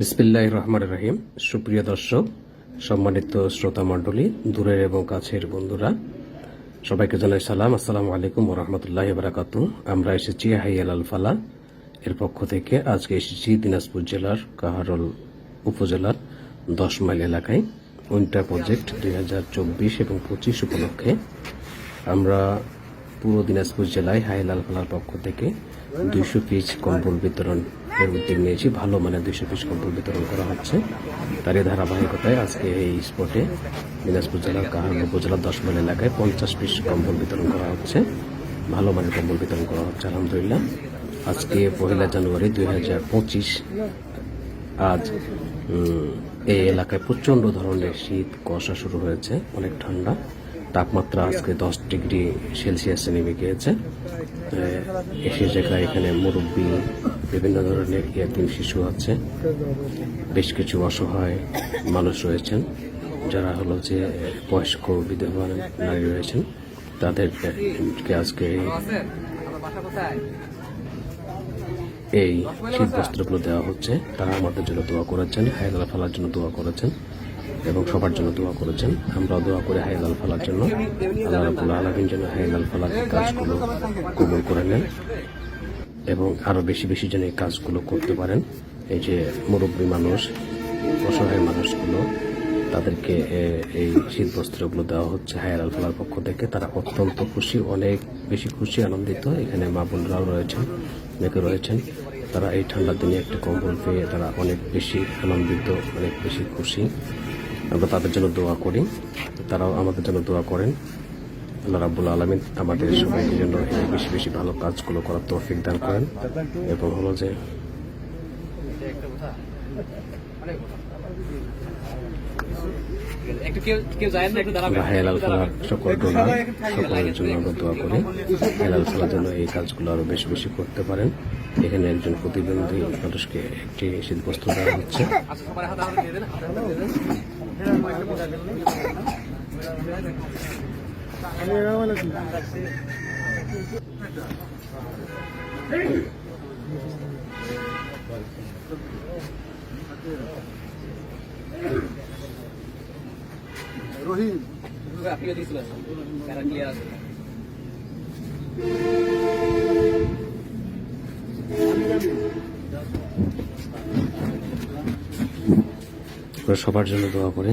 বিসমিল্লাহ রহমান রহিম সুপ্রিয় দর্শক, সম্মানিত শ্রোতা মণ্ডলী, দূরের এবং কাছের বন্ধুরা, সবাইকে জানাই সালাম। আসসালামু আলাইকুম রহমতুল্লাহ বারাকাতু আমরা এসেছি হাইয়াল আল ফালা এর পক্ষ থেকে আজকে এসেছি দিনাজপুর জেলার কাহারল উপজেলার দশ মাইল এলাকায়, উইন্টার প্রজেক্ট দুই হাজার চব্বিশ এবং পঁচিশ উপলক্ষে। আমরা পুরো দিনাজপুর জেলায় হাইলাল ফালার পক্ষ থেকে দুইশো পিস কম্বল বিতরণ এর উদ্যোগ নিয়েছি। ভালো মানের দুইশো পিস কম্বল বিতরণ করা হচ্ছে। তারই ধারাবাহিকতায় আজকে এই স্পটে দিনাজপুর জেলার কাহার উপজেলার দশ মাইল এলাকায় পঞ্চাশ পিস কম্বল বিতরণ করা হচ্ছে। ভালো মানের কম্বল বিতরণ করা হচ্ছে, আলহামদুলিল্লাহ। আজকে পহেলা জানুয়ারি দুই হাজার পঁচিশ, আজ এই এলাকায় প্রচণ্ড ধরনের শীত কষা শুরু হয়েছে, অনেক ঠান্ডা। তাপমাত্রা আজকে দশ ডিগ্রি সেলসিয়াসে নেমে গিয়েছে। আহ, সে জায়গায় এখানে মুরব্বী বিভিন্ন ধরনের ইয়াতিম শিশু আছে বেশ কিছু অসহায় মানুষ রয়েছেন যারা হলো যে বয়স্ক বিধবা নারী রয়েছেন। তাদেরকে আজকে এই শীত বস্ত্রগুলো দেওয়া হচ্ছে। তারা আমাদের জন্য দোয়া করেছেন হায়দাল ফেলার জন্য দোয়া করেছেন। এবং সবার জন্য দোয়া করেছেন। আমরাও দোয়া করে হায়দাল ফালার জন্য, আল্লাহ রাবুল আলমিন যেন ফালার কাজগুলো কবুল করে নেন এবং আরও বেশি বেশি যেন এই কাজগুলো করতে পারেন। এই যে মুরব্বী মানুষ, অসহায় মানুষগুলো, তাদেরকে এই শীত বস্ত্রগুলো দেওয়া হচ্ছে হায়ার আলফালার পক্ষ থেকে। তারা অত্যন্ত খুশি, অনেক বেশি খুশি, আনন্দিত। এখানে মা বোনরাও রয়েছেন, অনেকে রয়েছেন। তারা এই ঠান্ডার দিনে একটা কম্বল পেয়ে তারা অনেক বেশি আনন্দিত, অনেক বেশি খুশি। আমরা তাদের জন্য দোয়া করি। তারাও আমাদের জন্য দোয়া করেন। আল্লাহ রাব্বুল আলমিন আমাদের সবাইকে জন্য বেশি বেশি ভালো কাজগুলো করার তৌফিক দান করেন এবং হলো যে সকলের জন্য আমরা দোয়া করি। হেলাল জন্য এই কাজগুলো আরও বেশি বেশি করতে পারেন। এখানে একজন প্রতিবন্ধী মানুষকে একটি শীত বস্ত্র দেওয়া হচ্ছে। রহিম আপনিও দিয়ে চলে ক্লিয়ার আছে সবার জন্য দোয়া করি।